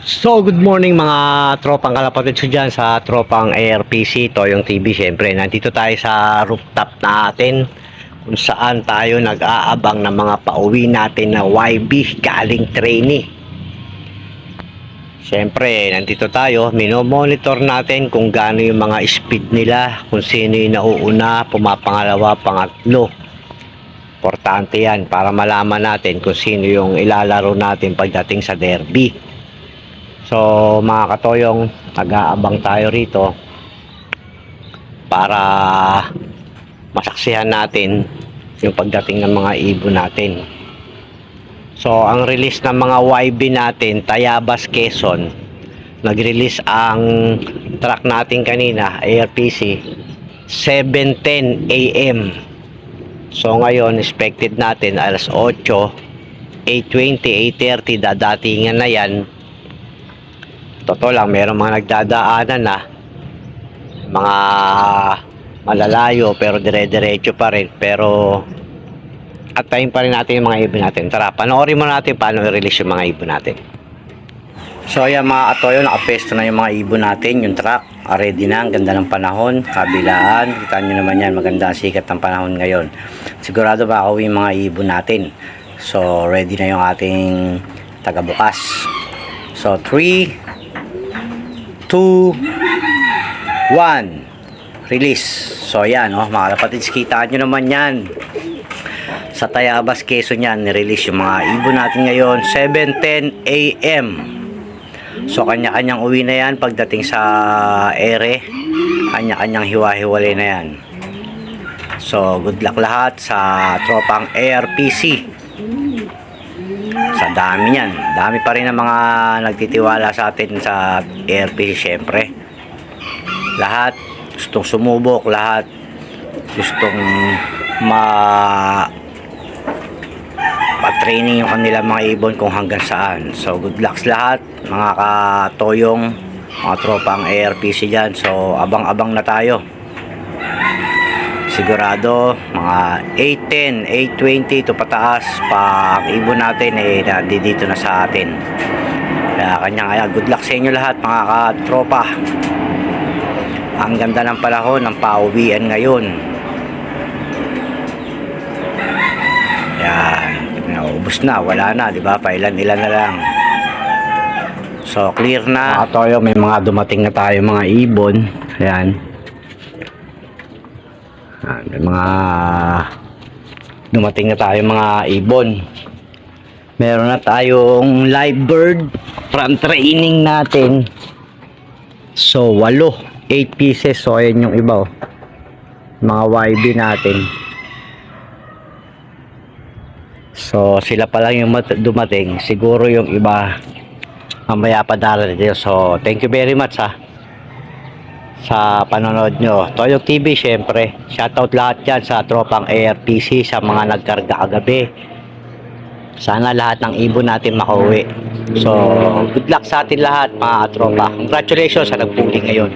So, good morning mga tropang kalapatid ko dyan sa tropang ARPC, Toyong TV. Siyempre, nandito tayo sa rooftop natin kung saan tayo nag-aabang ng mga pauwi natin na YB galing trainee. Siyempre, nandito tayo, minomonitor natin kung gaano yung mga speed nila, kung sino yung nauuna, pumapangalawa, pangatlo. Importante yan para malaman natin kung sino yung ilalaro natin pagdating sa derby. So mga katoyong, nag-aabang tayo rito para masaksihan natin yung pagdating ng mga ibon natin. So ang release ng mga YB natin, Tayabas Quezon, nag-release ang truck natin kanina, ARPC, 7.10 AM. So ngayon, expected natin alas 8, 8.20, 8.30, dadatingan na yan totoo lang, meron mga nagdadaanan na mga malalayo pero dire-diretso pa rin. Pero at time pa rin natin yung mga ibon natin. Tara, panoorin mo natin paano i-release yung mga ibon natin. So yan mga katoyo, nakapesto na yung mga ibon natin yung truck, ah, ready na ang ganda ng panahon, kabilaan. Kita nyo naman yan, maganda sikat ng panahon ngayon. Sigurado makauwi yung mga ibon natin? So ready na yung ating tagabukas. So 3 2 1 release. So yan oh mga kapatids kita nyo naman yan. Sa Tayabas Quezon yan nirelease yung mga ibon natin ngayon 7.10 AM so kanya-kanyang uwi na yan pagdating sa ere. Kanya-kanyang hiwa-hiwalay na yan. So good luck lahat sa tropang ARPC sa dami niyan. Dami pa rin ng mga nagtitiwala sa atin sa ARPC syempre. Lahat gustong sumubok, lahat gustong ma pa-training yung kanilang mga ibon kung hanggang saan. So good luck sa lahat, mga katoyong, mga tropang ARPC dyan. So abang-abang na tayo sigurado mga 810, 820 to pataas pag ibon natin eh nandito na sa atin. Kaya kanya kaya good luck sa inyo lahat mga katropa. Ang ganda ng panahon ng pauwian ngayon. Yan naubos na wala na di ba? Pailan ilan na lang. So clear na. Mga toyo may mga dumating na tayo mga ibon. Yan Ah, may mga dumating na tayo mga ibon. Meron na tayong live bird from training natin. So, walo. 8 pieces. So, ayan yung iba. Oh. Mga YB natin. So, sila pa lang yung mat- dumating. Siguro yung iba mamaya pa darating. So, thank you very much ha sa panonood nyo. Toyo TV syempre. Shoutout lahat yan sa tropang ARPC sa mga nagkarga kagabi. Sana lahat ng ibon natin makauwi. So, good luck sa atin lahat mga tropa. Congratulations sa nagpuli ngayon.